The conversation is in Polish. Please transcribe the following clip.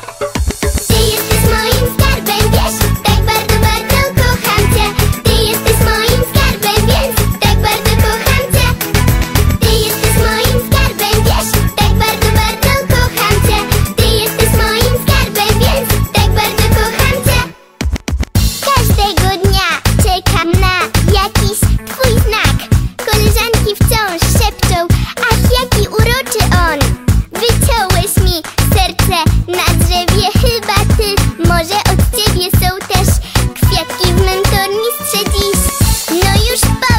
that. mistrze dziś No już pa!